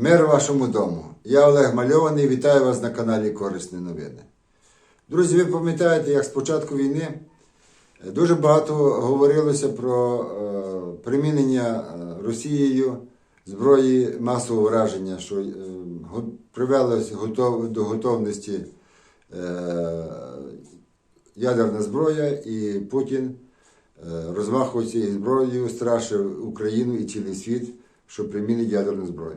Мир вашому дому. Я Олег Мальований, вітаю вас на каналі Корисні новини. Друзі, ви пам'ятаєте, як з початку війни е, дуже багато говорилося про е, примінення е, Росією зброї масового враження, що готов, до готовності ядерна зброя, і Путін розмахував цією зброєю, страшив Україну і цілий світ, що примінить ядерну зброю.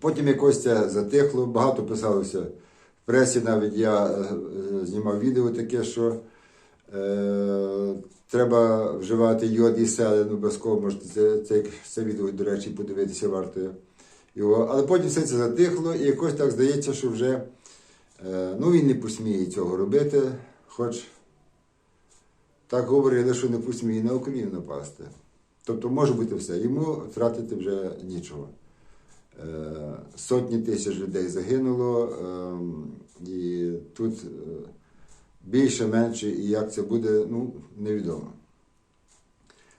Потім якось це затихло, багато писалося в пресі, навіть я е, е, знімав відео таке, що е, треба вживати йод і селен обов'язково, можете це, це, це відео, до речі, подивитися варто його. Але потім все це затихло, і якось так здається, що вже е, ну, він не посміє цього робити, хоч так говорили, що не посміє на Україну напасти. Тобто може бути все, йому втратити вже нічого. Е, Сотні тисяч людей загинуло, ем, і тут е, більше, менше, і як це буде, ну, невідомо.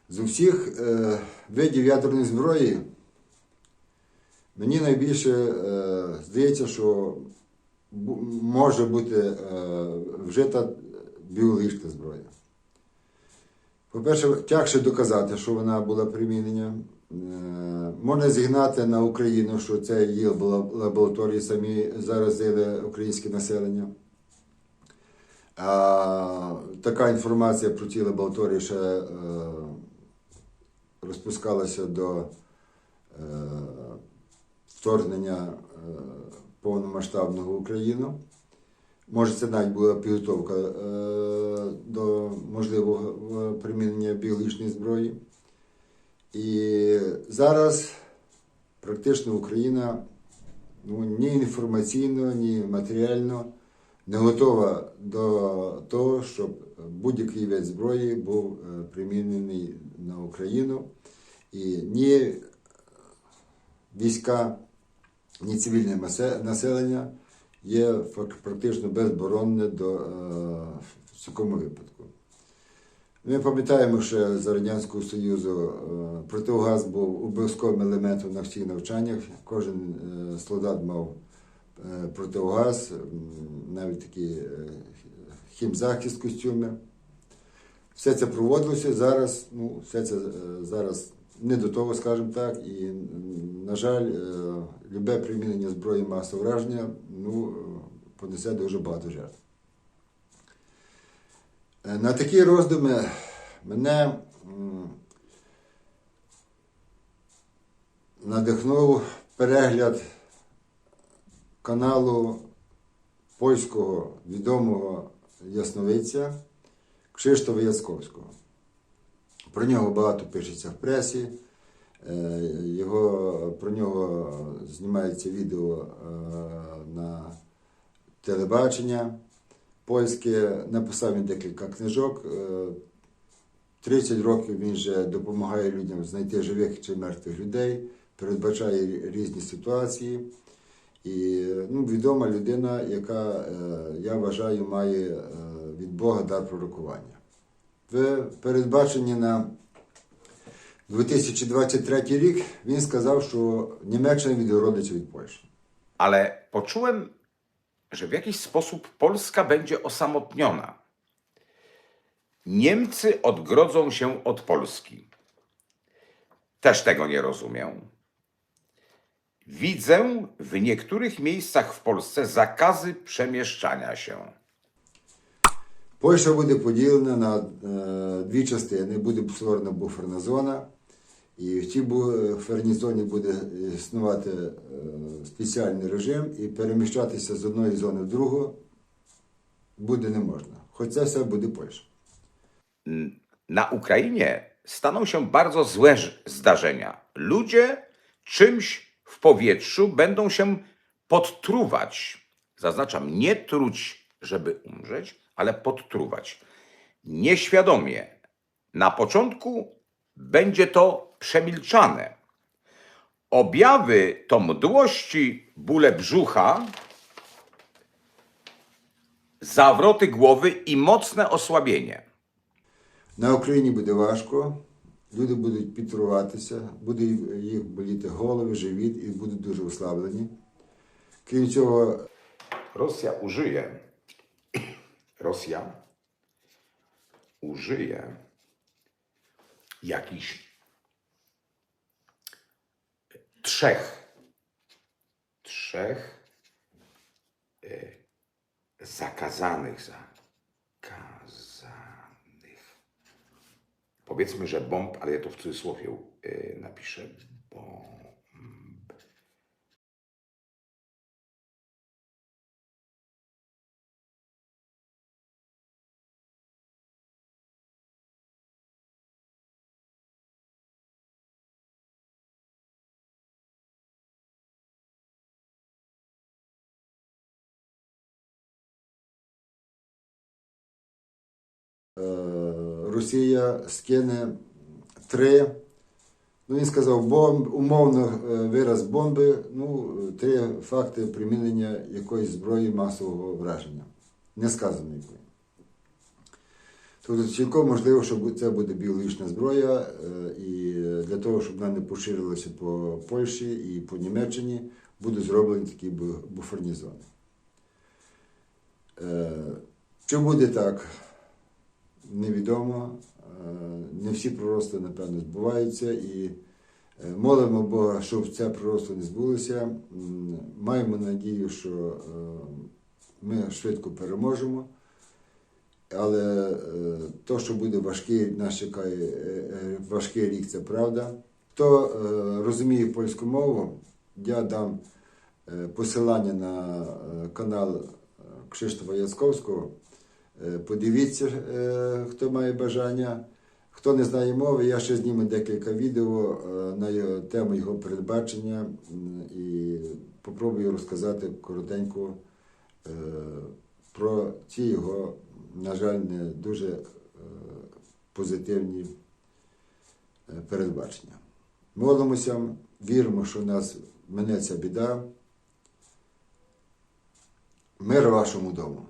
З усіх е, видів ядерної зброї мені найбільше здається, що може бути вжита біологічна зброя. По-перше, тягше доказати, що вона була примінення. Можна зігнати на Україну, що це була лабораторії, самі заразили українське населення. А, така інформація про ті лабораторії ще е, розпускалася до е, вторгнення е, повномасштабного в Україну. Може, це навіть була підготовка е, до можливого е, примінення біологічної зброї. І зараз практично Україна ну, ні інформаційно, ні матеріально не готова до того, щоб будь-який вид зброї був е, примінений на Україну. І ні війська, ні цивільне населення є практично безборонне до, е, в такому випадку. Ми пам'ятаємо, що за Радянського Союзу е, противогаз був обов'язковим елементом на всіх навчаннях. Кожен е, солдат мав е, противогаз, навіть такі хімзахист костюми. Все це проводилося зараз, ну, все це зараз не до того, скажімо так, і, на жаль, любе примінення зброї масового враження ну, понесе дуже багато жертв. Е, На такі роздуми мене надихнув перегляд каналу польського відомого ясновидця Кшиштофа Яцковського. Про нього багато пишеться в пресі. Е, Його, про нього знімається відео е, на телебачення польське. Написав він декілька книжок. Е, 30 років він вже допомагає людям знайти живих чи мертвих людей, передбачає різні ситуації. І ну, відома людина, яка, е, я вважаю, має е, від Бога дар пророкування. В передбаченні на 2023 рік він сказав, що Німеччина відгородиться від Польщі. ale poczułem, że w jakiś sposób Polska będzie osamotniona. Niemcy odgrodzą się od Polski. Też tego nie rozumiem. Widzę w niektórych miejscach w Polsce zakazy przemieszczania się. Польща буде поділена на е, дві частини. Буде створена буферна зона, і в цій буферній зоні буде існувати е, спеціальний режим, і переміщатися з одної зони в другу буде не можна. Хоч це все буде Польща. Na Ukrainie staną się bardzo złe ż- zdarzenia. Ludzie czymś w powietrzu będą się podtruwać. Zaznaczam, nie truć, żeby umrzeć, ale podtruwać. Nieświadomie. Na początku będzie to przemilczane. Objawy to mdłości, bóle brzucha, zawroty głowy i mocne osłabienie. На Україні буде важко. люди будуть підтуруватися, буде їх боліти голови, живіт і будуть дуже ослаблені. Крім цього, Rosja użyje. Rosja użyje jakichś trzech, trzech e, zakazanych, zakazanych. Powiedzmy, że bomb, ale ja to w cudzysłowie e, napiszę. Bomb. Росія скине три, ну він сказав, бомб, умовно е, вираз бомби, ну, три факти примінення якоїсь зброї масового враження. Не сказано якої. Тобто цілком можливо, що це буде біологічна зброя, е, і для того, щоб вона не поширилася по Польщі і по Німеччині, будуть зроблені такі буферні зони. Е, Чи буде так, невідомо. Е, Не всі пророцтва, напевно, збуваються. І е, молимо Бога, щоб це пророцтво не збулося. Маємо надію, що е, ми швидко переможемо. Але то, що буде важкий, нас чекає важкий рік, це правда. Хто розуміє польську мову, я дам посилання на канал Кшиштофа Яцковського. Е, Подивіться, е, хто має бажання. Хто не знає мови, я ще зніму декілька відео е, на тему його передбачення і попробую розказати коротенько про ці його, на жаль, не дуже позитивні передбачення. Молимося, віримо, що у нас минеться біда. Мир вашому дому.